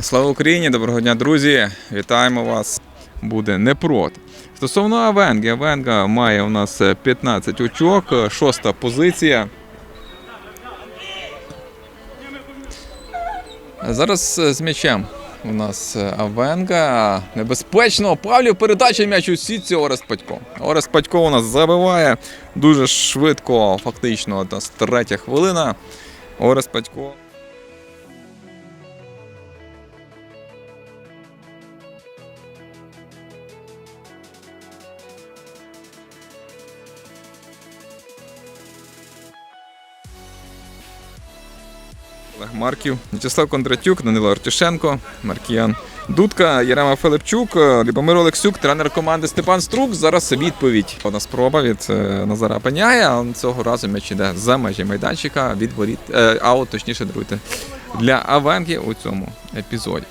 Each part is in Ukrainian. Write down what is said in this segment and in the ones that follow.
Слава Україні! Доброго дня, друзі! Вітаємо вас! Буде не проти. Стосовно Авенги, Авенга має у нас е, 15 очок, е, шоста позиція. Зараз е, з м'ячем у нас е, Авенга. Небезпечно. Павлів передача м'яч у сітці Орест Патько. Орест Патько у нас забиває дуже швидко, фактично, у третя хвилина. Орест Патько. Олег Марків, В'ячеслав Кондратюк, Данило Артюшенко, Маркіян Дудка, Єрема Филипчук, Любомир Олексюк, тренер команди Степан Струк. Зараз відповідь. Одна спроба від е, Назара Паняя. а Цього разу м'яч іде за межі майданчика від воріт. Е, аут, точніше, даруйте, для Авенги у цьому епізоді.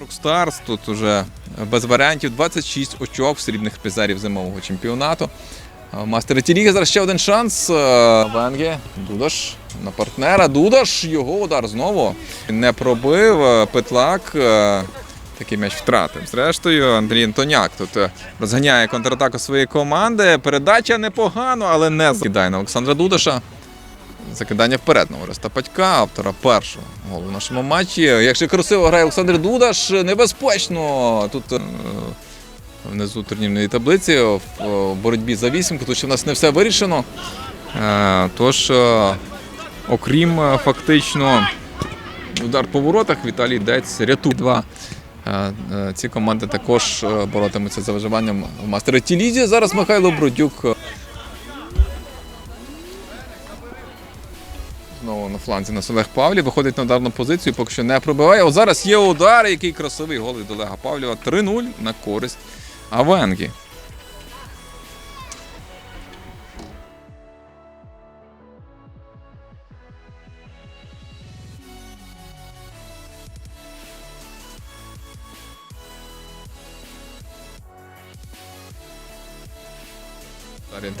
Рокстарс тут уже без варіантів 26 очок срібних призерів зимового чемпіонату. В Мастері Тіріги зараз ще один шанс. Е, Венге, Дудаш на партнера. Дудаш, його удар знову не пробив. Е, Петлак е, такий м'яч втратив. Зрештою, Андрій Антоняк тут е, розганяє контратаку своєї команди. Передача непогано, але не закидає на Олександра Дудаша. Закидання вперед на Ореста Патька, автора першого голу в нашому матчі. Якщо красиво грає Олександр Дудаш, небезпечно. Тут е, внизу турнірної таблиці в боротьбі за вісімку, тут ще в нас не все вирішено. Е, Тож, е, окрім фактично удар по воротах, Віталій Дець рятує два. Ці команди також боротимуться за виживанням в мастері Тілізі. Зараз Михайло Бродюк фланзі нас Олег Павлів виходить на ударну позицію, поки що не пробиває. От зараз є удар, який красивий гол від Олега Павлєва. 3-0 на користь Авенгі.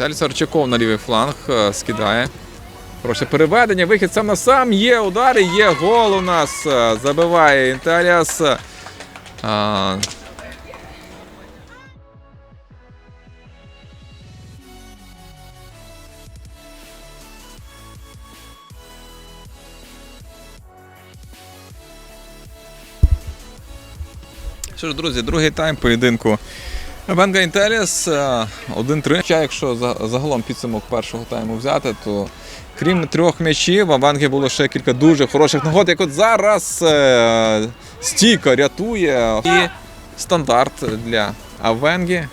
Віталій Сарчаков на лівий фланг е, скидає. Хороше переведення, вихід сам на сам. Є удари, є гол у нас. Е, Забиває Інтеліас. А, Що ж, друзі, другий тайм поєдинку. Венга Інтеліас 1-3. Хоча, Якщо загалом підсумок першого тайму взяти, то крім трьох м'ячів, в Авангі було ще кілька дуже хороших нагод. Як от зараз е, стійка рятує і стандарт для Авенгі.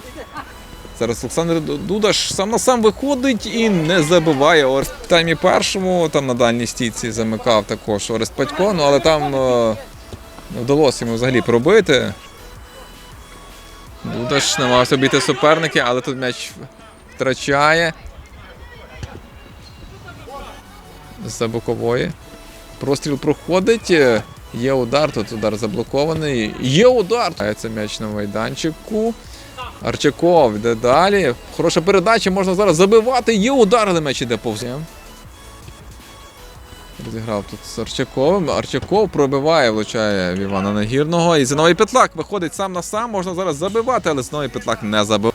Зараз Олександр Дудаш сам на сам виходить і не забиває. Орест в таймі першому там на дальній стійці замикав також Орест Патько, ну але там е, вдалося йому взагалі пробити. Дудаш намагався обійти суперники, але тут м'яч втрачає. За бокової. Простріл проходить. Є удар, тут удар заблокований. Є удар! Це м'яч на майданчику. Арчаков йде далі. Хороша передача, можна зараз забивати. Є удар, але м'яч іде повз. Розіграв тут з Арчаковим. Арчаков пробиває, влучає в Івана Нагірного. І Зиновий Петлак виходить сам на сам. Можна зараз забивати, але Зиновий Петлак не забив.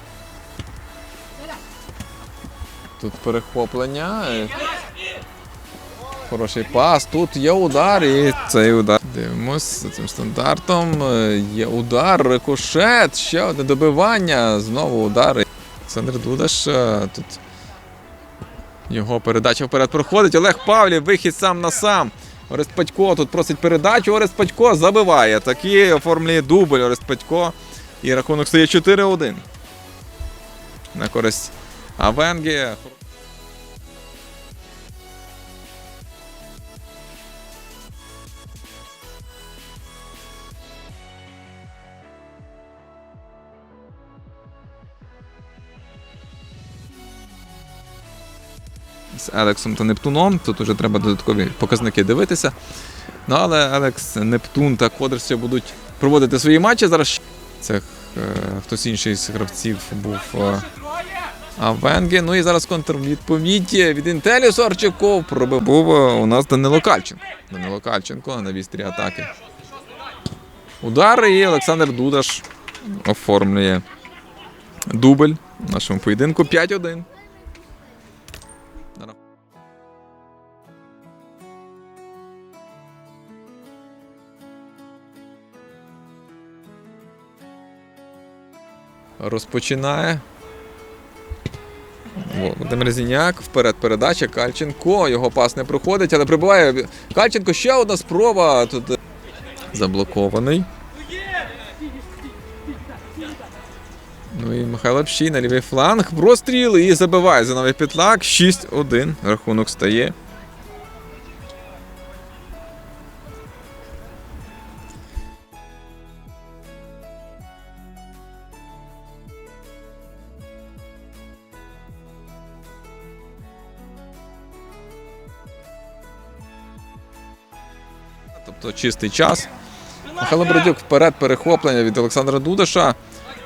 Тут перехоплення. Хороший пас. Тут є удар і цей удар. Дивимось за цим стандартом. Є удар, рикошет, ще одне добивання. Знову удар. Олександр Дудаш е, тут його передача вперед проходить. Олег Павлів, вихід сам на сам. Орест Патько тут просить передачу. Орест Патько забиває. Такі оформлює дубль Орест Патько. І рахунок стає 4-1. На користь Авенгі. З Елексом та Нептуном. Тут вже треба додаткові показники дивитися. Ну, але Елекс, Нептун та Квадрсі будуть проводити свої матчі. Зараз це е, хтось інший з гравців був е, Авенги. Ну і зараз контрвідповідь від Інтеліусу Арчаков пробив е, у нас Данило Кальченко. Данило Кальченко на вістрі атаки. Удар і Олександр Дудаш оформлює дубль в нашому поєдинку 5-1. Розпочинає. Володимир Зіняк, вперед передача. Кальченко. Його пас не проходить, але прибуває. Кальченко ще одна спроба. Тут заблокований. Ну і Михайло Пщій на лівий фланг. Простріл і забиває за новий петлак. 6-1. Рахунок стає. Тобто чистий час. Михайло Бродюк вперед перехоплення від Олександра Дудаша.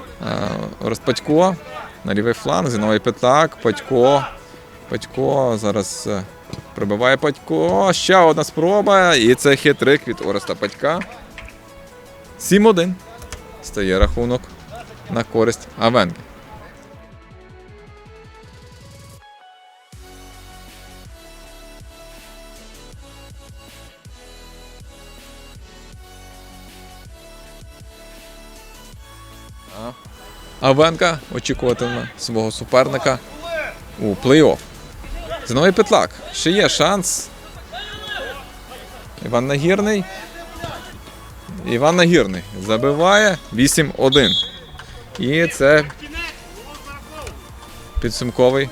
Е, Розпадько на лівий фланг, Зіновий Петлак, Падько. Падько зараз е, прибиває Падько. Ще одна спроба. І це хитрик від Ореста Падька. 7-1. Стає рахунок на користь Авенги. Авенка очікуватиме свого суперника у плей-офф. Знову Петлак. Ще є шанс. Іван Нагірний. Іван Нагірний забиває 8-1. І це підсумковий